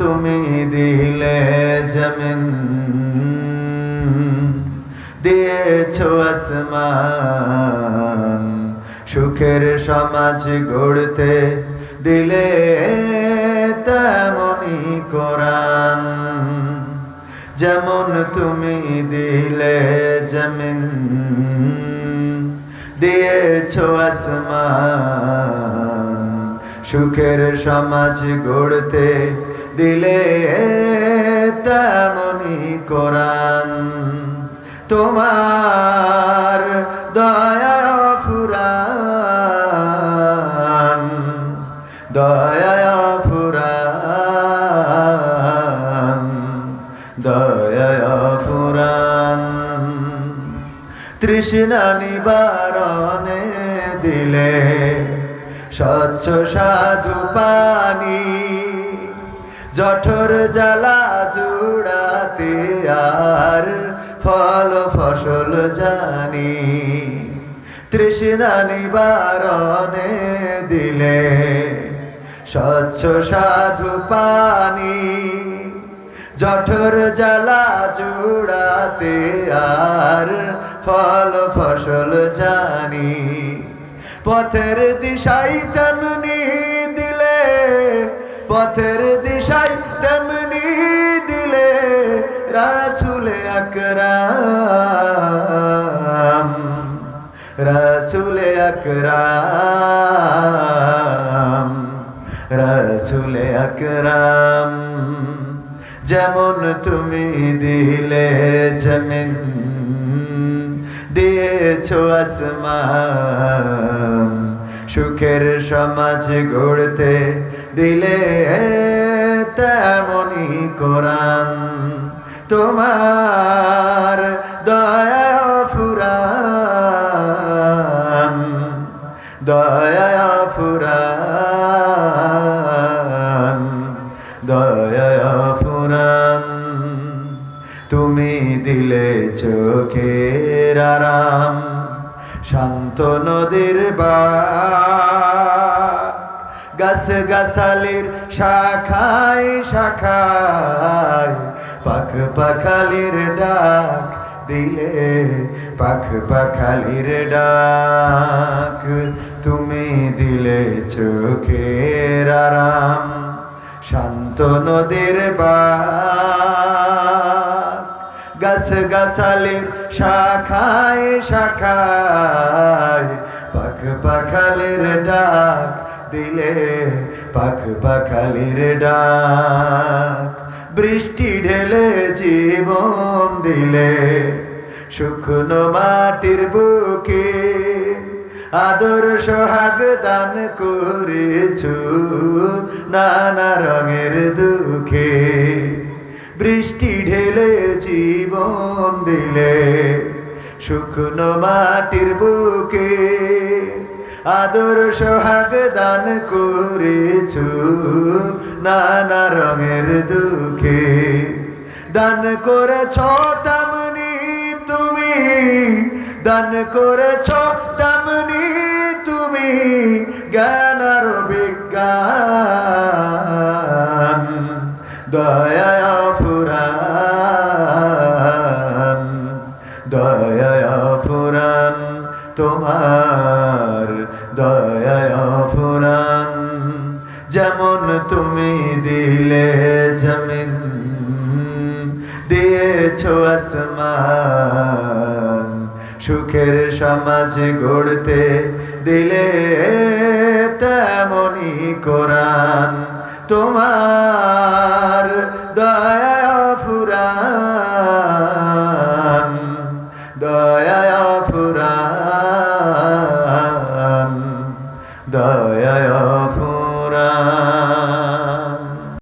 তুমি দিলে জমিন। দিয়েছ আসমান। সুখের সমাজ গড়তে দিলে তেমনি কোরআন। যেমন তুমি দিলে জমিন। দিয়েছ আসমান। সুখের সমাজ গড়তে দিলে তেমনি কোরআন। তোমার দয়া ফুরান দয়া ফুরান দয়া ফুরান। তৃষ্ণা নিবারণে দিলে স্বচ্ছ সাধু পানি, জঠর জ্বালা জুড়াতে আর ফল ফসল জানি। তৃষ্ণা নিবারণে দিলে স্বচ্ছ সাধু পানি, জঠর জ্বালা জুড়াতে আর ফল ফসল জানি। পথের দিশাই তেমনি দিলে, পথের দিশাই তেমনি দিলে, রাসুলে আকরাম রাসুলে আকরাম রাসুলে আকরাম। যেমন তুমি দিলে জমিন দিয়েছ আসমান। সুখের সমাজ গড়তে দিলে তেমনি কোরআন। তোমার দয়া ফুরান দয়া ফুরান দয়া ফুরান। তুমি দিলে চোখের আরাম, শান্ত নদীর বা গাছ গাছালির শাখায় শাখায় পাখ পাখালির ডাক দিলে পাখ পাখালির ডাক। তুমি দিলে চোখের আরাম, শান্ত নদীর বা গাছ গাছালির শাখায় শাখায়, পাখ পাখালির ডাক দিলে পাখ পাখালির ডাক। বৃষ্টি ঢেলে জীবন দিলে শুকনো মাটির বুকে আদর সোহাগ দান করেছু নানা রঙের দুঃখে। বৃষ্টি ঢেলে জীবন দিলে, শুকনো মাটির বুকে আদর সোহাগ দান করেছু, নানা রঙের দুঃখে। দান করেছ তেমনি তুমি, দান করেছ তেমনি তুমি, জ্ঞান তোমার দয়া ফুরান যেমন তুমি দিলে জমিন, দিয়েছ আসমান। সুখের সমাজ গড়তে দিলে তেমনি কোরআন। তোমার দয়া